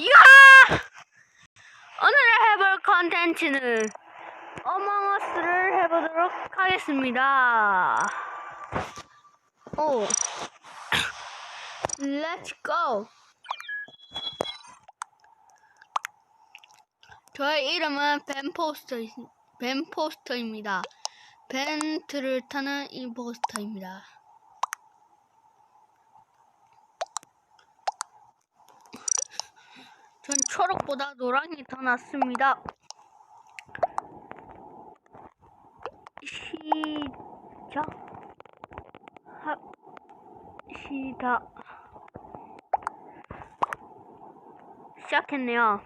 이야! 오늘 해볼 컨텐츠는 어몽어스를 해보도록 하겠습니다. 오, 렛츠 고! 저의 이름은 벤포스터, 벤포스터입니다. 벤트를 타는 임포스터입니다. 전 초록보다 노랑이 더 낫습니다. 시작 합시다. 시작했네요.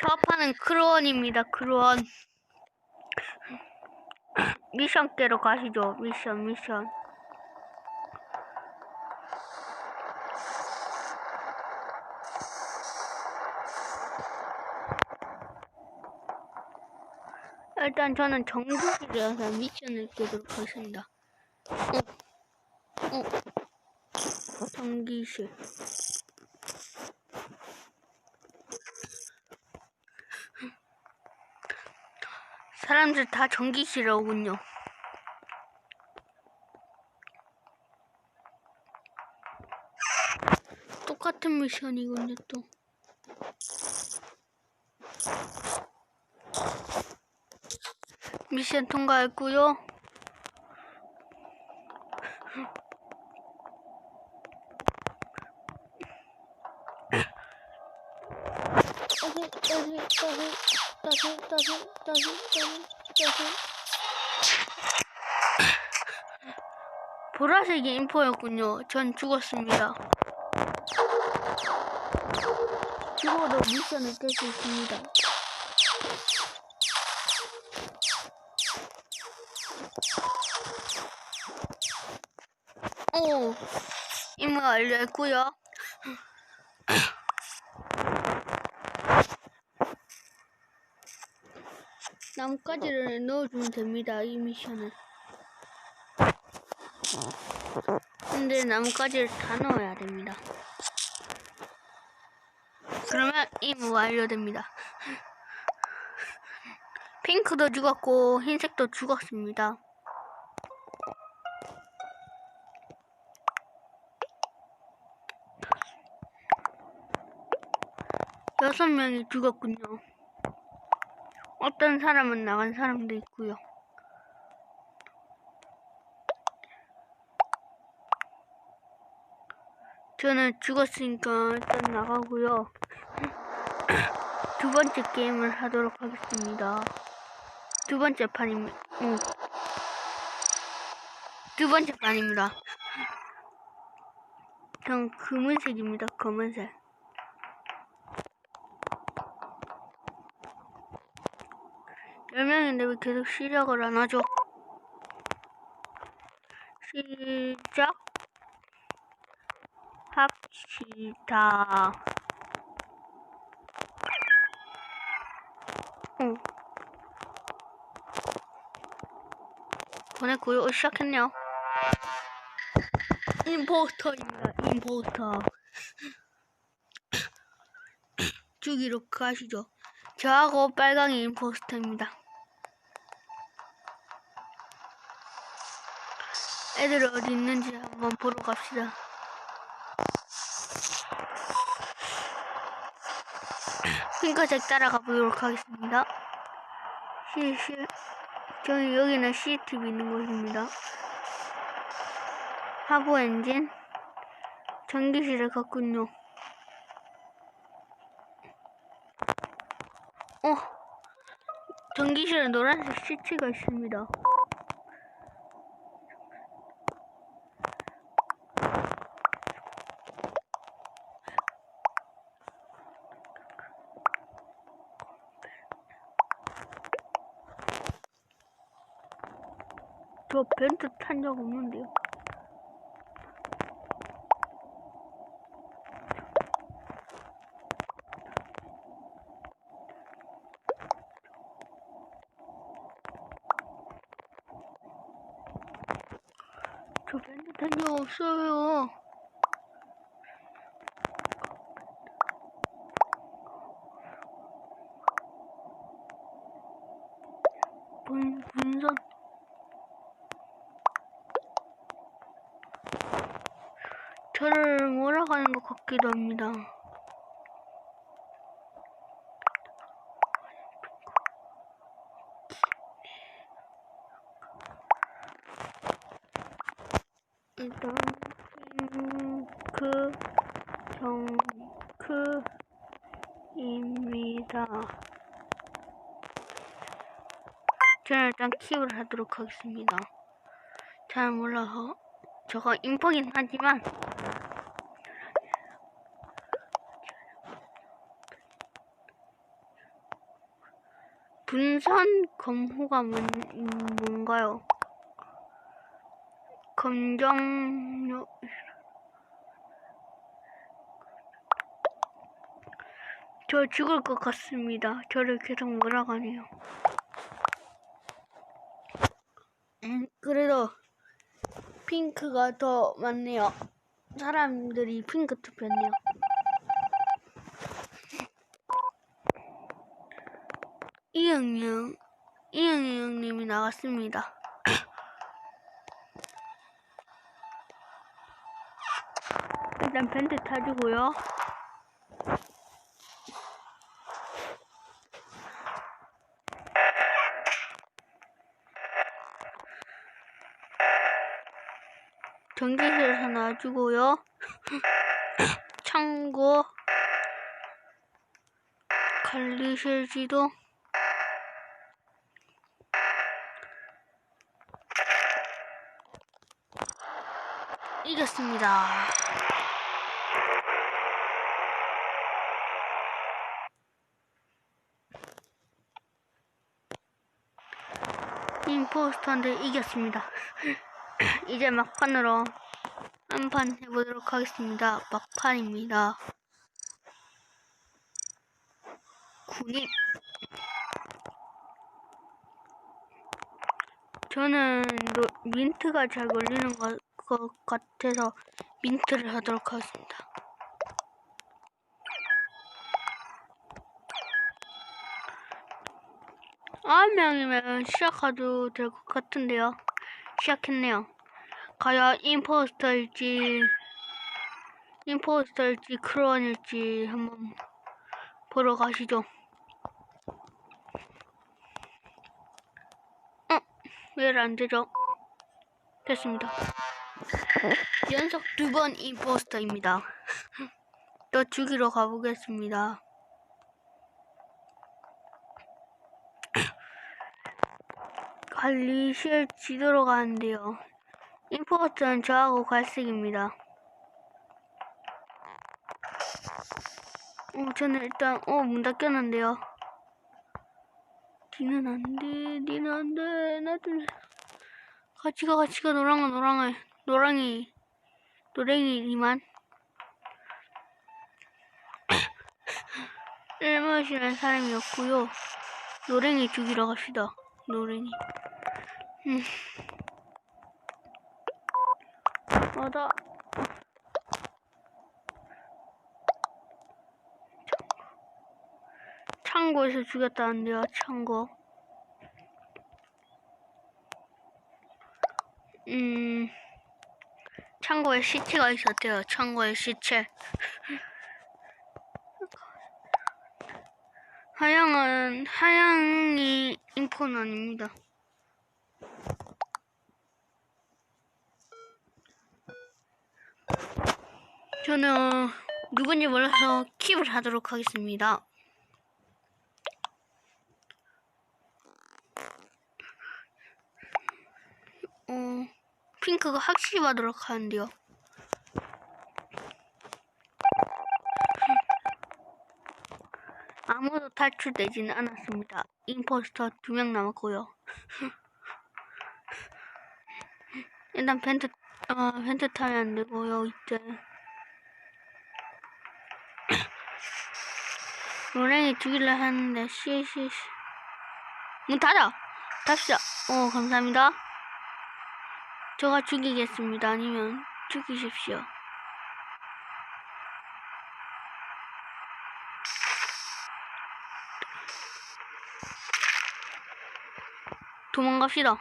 저 판은 크루원입니다. 크루원. 미션 깨러 가시죠. 미션, 미션. 일단 저는 정규직이라서 미션을 깨도록 하겠습니다. 어, 어, 전기실. 사람들 다 전기실에 오군요. 똑같은 미션이군요, 또. 미션 통과했고요. 보라색이 인포였군요. 전 죽었습니다. 죽어도 미션을 깰 수 있습니다. 오, 임무 완료했고요. 나뭇가지를 넣어주면 됩니다. 이 미션은. 근데 나뭇가지를 다 넣어야 됩니다. 그러면 임무 완료됩니다. 핑크도 죽었고 흰색도 죽었습니다. 여섯 명이 죽었군요. 어떤 사람은 나간 사람도 있고요. 저는 죽었으니까 일단 나가고요. 두 번째 게임을 하도록 하겠습니다. 두 번째 판입니다. 응. 두 번째 판입니다. 전 검은색입니다. 검은색. 열 명인데 왜 계속 시작을 안 하죠? 시작 합시다. 응. 보냈고요. 어, 시작했네요. 임포스터입니다. 임포스터. 죽이러 가시죠. 저하고 빨강이 임포스터입니다. 애들 어디 있는지 한번 보러 갑시다. 핑크색 따라가 보도록 하겠습니다. 시, 시, 저기 여기는 CCTV 있는 곳입니다. 하부 엔진, 전기실에 갔군요. 어, 전기실에 노란색 시체가 있습니다. 저 벤트 탄 적 없는데요. 저 벤트 탄 적 없어요. 문, 문선. 저를 몰아가는 것 같기도 합니다. 일단 핑크 정크입니다. 저는 일단 킵을 하도록 하겠습니다. 잘 몰라서 저거 인포긴 하지만 분산 검호가 뭔, 뭔가요? 검정요 저 죽을 것 같습니다. 저를 계속 몰아가네요. 음, 그래도 핑크가 더 많네요. 사람들이 핑크 투표했네요. 이영영, 이영영님이 나갔습니다. 일단 밴드 타주고요. 전기실에서 놔주고요. 창고 관리실 지도 이겼습니다. 임포스터인데 이겼습니다. 이제 막판으로 한 판 해보도록 하겠습니다. 막판입니다. 군입. 저는 노, 민트가 잘 걸리는 것, 것 같아서 민트를 하도록 하겠습니다. 아홉 명이면 시작해도 될 것 같은데요. 시작했네요. 과연 임포스터일지 임포스터일지 크론일지 한번 보러 가시죠. 어? 왜 안 되죠? 됐습니다. 연속 두 번 임포스터입니다. 또 죽이러 가보겠습니다. 관리 실 지도로 가는데요. 임포스터는 저하고 갈색입니다. 어, 저는 일단, 어, 문 닫혔는데요. 니는 안 돼, 니는 안 돼, 나 좀, 같이 가, 같이 가, 노랑아, 노랑아, 노랑이, 노랭이니만. 일머시는 사람이 없고요 노랭이 죽이러 갑시다, 노랭이. 음. 맞아. 창고에서 죽였다는데요, 창고. 음, 창고에 시체가 있었대요, 창고에 시체. 하양은, 하양이 인포는 아닙니다. 저는 누군지 몰라서 킵을 하도록 하겠습니다. 어, 핑크가 학습하도록 하는데요. 아무도 탈출되지는 않았습니다. 임포스터 두 명 남았고요. 일단 벤트, 어, 벤트 타면 안 되고요, 이제. 노랭이 죽일려 하는데, 씨, 씨, 씨. 문 닫아! 닫시다. 어, 감사합니다. 저가 죽이겠습니다. 아니면 죽이십시오. 도망갑시다.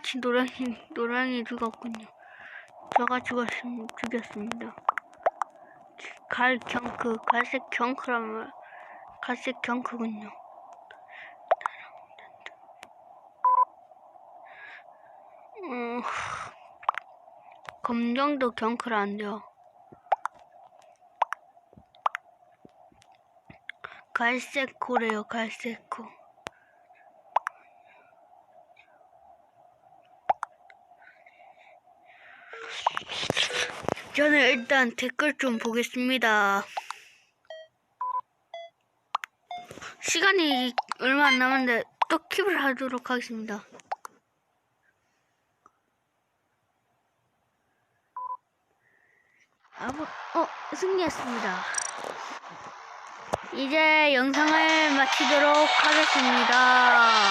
딱 마치 노랑이, 노랑이 죽었군요. 저가 죽었, 죽였습니다. 갈 경크, 갈색 경크라면, 갈색 경크군요. 음, 검정도 경크라 안 돼요. 갈색 코래요, 갈색 코. 저는 일단 댓글 좀 보겠습니다. 시간이 얼마 안 남았는데 또 킵을 하도록 하겠습니다. 아버, 어, 승리했습니다. 이제 영상을 마치도록 하겠습니다.